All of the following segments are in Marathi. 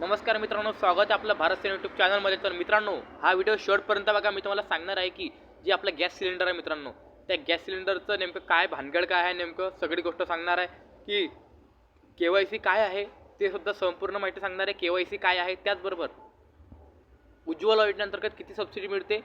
नमस्कार मित्रांनो स्वागत आहे आपलं भारत सेना यूट्यूब चॅनलमध्ये तर मित्रांनो हा व्हिडिओ शेवटपर्यंत बघा. मी तुम्हाला सांगणार आहे की जे आपला गॅस सिलेंडर आहे मित्रांनो त्या गॅस सिलेंडरचं नेमकं काय भानगड काय आहे नेमकं सगळी गोष्ट सांगणार आहे की के वाय सी काय आहे ते सुद्धा संपूर्ण माहिती सांगणार आहे. के वाय सी काय आहे त्याचबरोबर उज्ज्वला योजनेअंतर्गत किती सबसिडी मिळते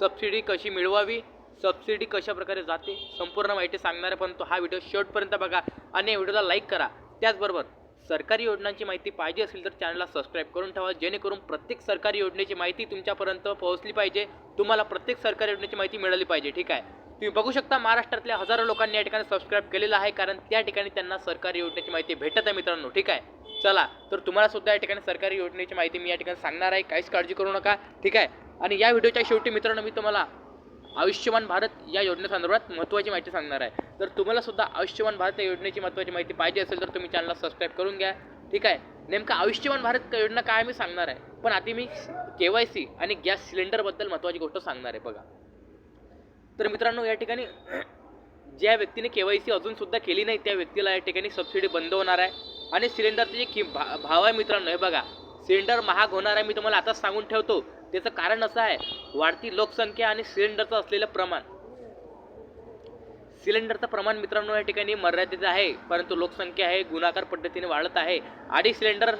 सबसिडी कशी मिळवावी सबसिडी कशा प्रकारे जाते संपूर्ण माहिती सांगणार आहे. परंतु हा व्हिडिओ शेवटपर्यंत बघा आणि या व्हिडिओला लाईक करा. त्याचबरोबर सरकारी योजनांची माहिती पाहिजे असेल तर चॅनलला सबस्क्राईब करून ठेवा. जेणेकरून प्रत्येक सरकारी योजनेची माहिती तुमच्यापर्यंत पोहोचली पाहिजे. तुम्हाला प्रत्येक सरकारी योजनेची माहिती मिळाली पाहिजे ठीक आहे? तुम्ही बघू शकता महाराष्ट्रातल्या हजारो लोकांनी या ठिकाणी सबस्क्राईब केलेलं आहे. कारण त्या ठिकाणी त्यांना सरकारी योजनेची माहिती भेटत आहे मित्रांनो ठीक आहे? चला तर तुम्हाला सुद्धा या ठिकाणी सरकारी योजनेची माहिती मी या ठिकाणी सांगणार आहे. काहीच काळजी करू नका ठीक आहे? आणि या व्हिडिओच्या शेवटी मित्रांनो मी तुम्हाला आयुष्यमान भारत या योजनेसंदर्भात महत्त्वाची माहिती सांगणार आहे. तर तुम्हाला सुद्धा आयुष्यमान भारत या योजनेची महत्त्वाची माहिती पाहिजे असेल तर तुम्ही चॅनलला सबस्क्राईब करून घ्या. ठीक आहे? नेमकं आयुष्यमान भारत योजना काय मी सांगणार आहे? पण आधी मी के वाय सी आणि गॅस सिलेंडरबद्दल महत्त्वाची गोष्ट सांगणार आहे बघा. तर मित्रांनो या ठिकाणी ज्या व्यक्तीने के वाय सी अजूनसुद्धा केली नाही त्या व्यक्तीला या ठिकाणी सबसिडी बंद होणार आहे. आणि सिलेंडरचे जे कि भा भाव आहे मित्रांनो हे बघा. सिलेंडर महाग होणार आहे मी तुम्हाला आताच सांगून ठेवतो. त्याचं कारण असं आहे वाढती लोकसंख्या आणि सिलेंडरचं असलेलं प्रमाण. सिलेंडरचं प्रमाण मित्रांनो या ठिकाणी मर्यादित आहे परंतु लोकसंख्या आहे गुणाकार पद्धतीने वाढत आहे. आधी सिलेंडर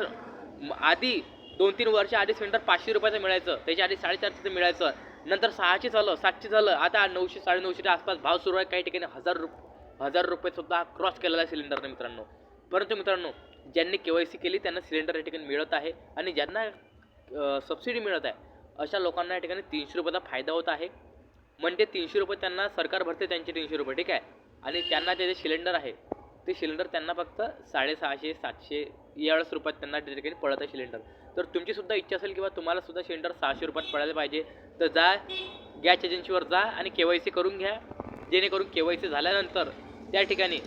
आधी दोन तीन वर्ष आधी सिलेंडर पाचशे रुपयाचं मिळायचं त्याच्या आधी साडेचारशेचं मिळायचं नंतर सहाशे झालं सातशे झालं आता नऊशे साडेनऊशेच्या आसपास भाव सुरू आहे काही ठिकाणी हजार रुप हजार रुपये सुद्धा क्रॉस केलेला आहे सिलेंडरने मित्रांनो. परंतु मित्रांनो ज्यांनी के वाय सी केली त्यांना सिलेंडर या ठिकाणी मिळत आहे आणि ज्यांना सबसिडी मिळत आहे अशा लोकांना या ठिकाणी तीनशे रुपयाचा फायदा होत आहे. म्हणजे तीनशे रुपये त्यांना सरकार भरते त्यांचे तीनशे रुपये ठीक आहे? आणि त्यांना ते जे सिलेंडर आहे ते सिलेंडर त्यांना फक्त साडेसहाशे सातशे यावेळेस रुपयात त्यांना त्या ठिकाणी पडत आहे सिलेंडर तर तुमचीसुद्धा इच्छा असेल किंवा तुम्हाला सुद्धा सिलेंडर सहाशे रुपयात पडायला पाहिजे तर जा गॅस एजन्सीवर जा आणि के वाय सी करून घ्या. जेणेकरून के वाय सी झाल्यानंतर त्या ठिकाणी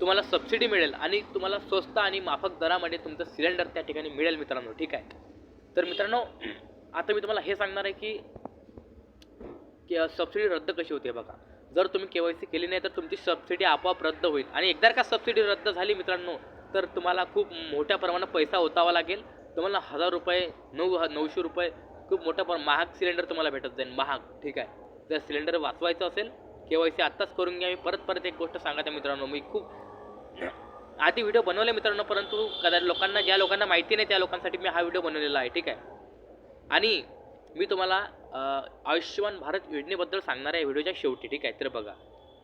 तुम्हाला सबसिडी मिळेल आणि तुम्हाला स्वस्त आणि माफक दरामध्ये तुमचं सिलेंडर त्या ठिकाणी मिळेल मित्रांनो ठीक आहे? तर मित्रांनो आता मी तुम्हाला हे सांगणार आहे की सबसिडी रद्द कशी होते बघा. जर तुम्ही के वाय सी केली नाही तर तुमची सबसिडी आपोआप रद्द होईल. आणि एकदा का सबसिडी रद्द झाली मित्रांनो तर तुम्हाला खूप मोठ्या प्रमाणात पैसा ओतावा लागेल. तुम्हाला हजार रुपये नऊ ह- नऊशे रुपये खूप मोठ्या प्रमा महाग सिलेंडर तुम्हाला भेटत जाईल. महाग ठीक आहे. जर सिलेंडर वाचवायचं असेल के वाय सी आत्ताच करून घ्या. मी परत परत एक गोष्ट सांगत आहे मित्रांनो. मी खूप आधी व्हिडिओ बनवले मित्रांनो परंतु कदाचित लोकांना ज्या लोकांना माहिती नाही त्या लोकांसाठी मी हा व्हिडिओ बनवलेला आहे ठीक आहे? आणि मी तुम्हाला आयुष्यमान भारत योजनेबद्दल सांगणार आहे व्हिडिओच्या शेवटी ठीक आहे? तर बघा.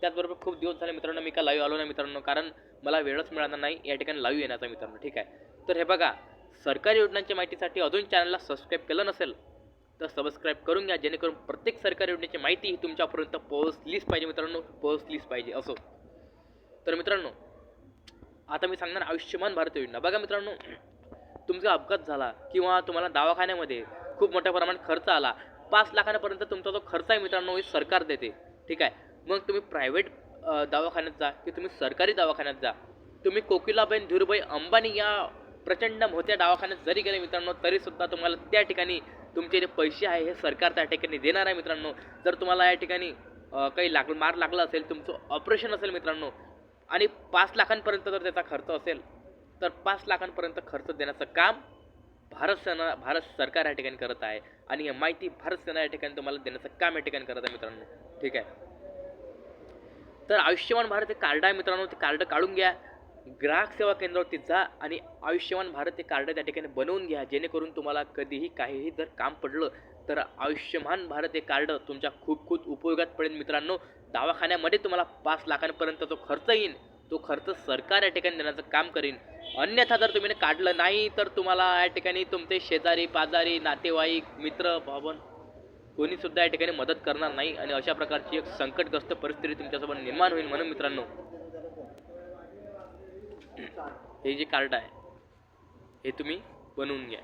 त्याचबरोबर खूप दिवस झाले मित्रांनो मी का लाईव्ह आलो नाही मित्रांनो कारण मला वेळच मिळाला नाही या ठिकाणी लाईव्ह येण्याचा मित्रांनो ठीक आहे? तर हे बघा सरकारी योजनांच्या माहितीसाठी अजून चॅनलला सबस्क्राईब केलं नसेल तर सबस्क्राईब करून घ्या जेणेकरून प्रत्येक सरकारी योजनेची माहिती ही तुमच्यापर्यंत पोहोचलीच पाहिजे मित्रांनो पोहोचलीच पाहिजे असो. तर मित्रांनो आता मी सांगणार आयुष्यमान भारत योजना. बघा मित्रांनो तुमचा अपघात झाला किंवा तुम्हाला दवाखान्यामध्ये खूप मोठ्या प्रमाणात खर्च आला पाच लाखांपर्यंत तुमचा जो खर्च आहे मित्रांनो हे सरकार देते. ठीक आहे? मग तुम्ही प्रायव्हेट दवाखान्यात जा की तुम्ही सरकारी दवाखान्यात जा. तुम्ही कोकिलाबेन धीरूभाई अंबानी या प्रचंड मोठ्या दवाखान्यात जरी गेले मित्रांनो तरीसुद्धा तुम्हाला त्या ठिकाणी तुमचे जे पैसे आहे हे सरकार त्या ठिकाणी देणार आहे मित्रांनो. जर तुम्हाला या ठिकाणी काही लाग मार लागला असेल तुमचं ऑपरेशन असेल मित्रांनो आणि पाच लाखांपर्यंत जर त्याचा खर्च असेल तर पाच लाखांपर्यंत खर्च देण्याचं काम भारत सेना भारत सरकार या ठिकाणी करत आहे. आणि ही माहिती भारत सेना या ठिकाणी तुम्हाला देण्याचं काम या ठिकाणी करत आहे मित्रांनो. ठीक आहे? तर आयुष्यमान भारत हे कार्ड आहे मित्रांनो ते कार्ड काढून घ्या. ग्राहक सेवा केंद्रावरती जा आणि आयुष्यमान भारत हे कार्ड त्या ठिकाणी बनवून घ्या. जेणेकरून तुम्हाला कधीही काहीही जर काम पडलं तर आयुष्यमान भारत हे कार्ड तुमच्या खूप खूप उपयोगात पडेल मित्रांनो. दवाखान्यामध्ये तुम्हाला पाच लाखांपर्यंत जो खर्च येईल तो खर्च सरकार या ठिकाणी देण्याचं काम करेन. अन्यथा जर तुम्ही काढलं नाही तर तुम्हाला या ठिकाणी तुमचे शेजारी पाजारी नातेवाईक मित्र भावन कोणीसुद्धा या ठिकाणी मदत करणार नाही. आणि अशा प्रकारची एक संकटग्रस्त परिस्थिती तुमच्यासोबत निर्माण होईल म्हणून मित्रांनो. हे जे कार्ड आहे हे तुम्ही बनवून घ्या.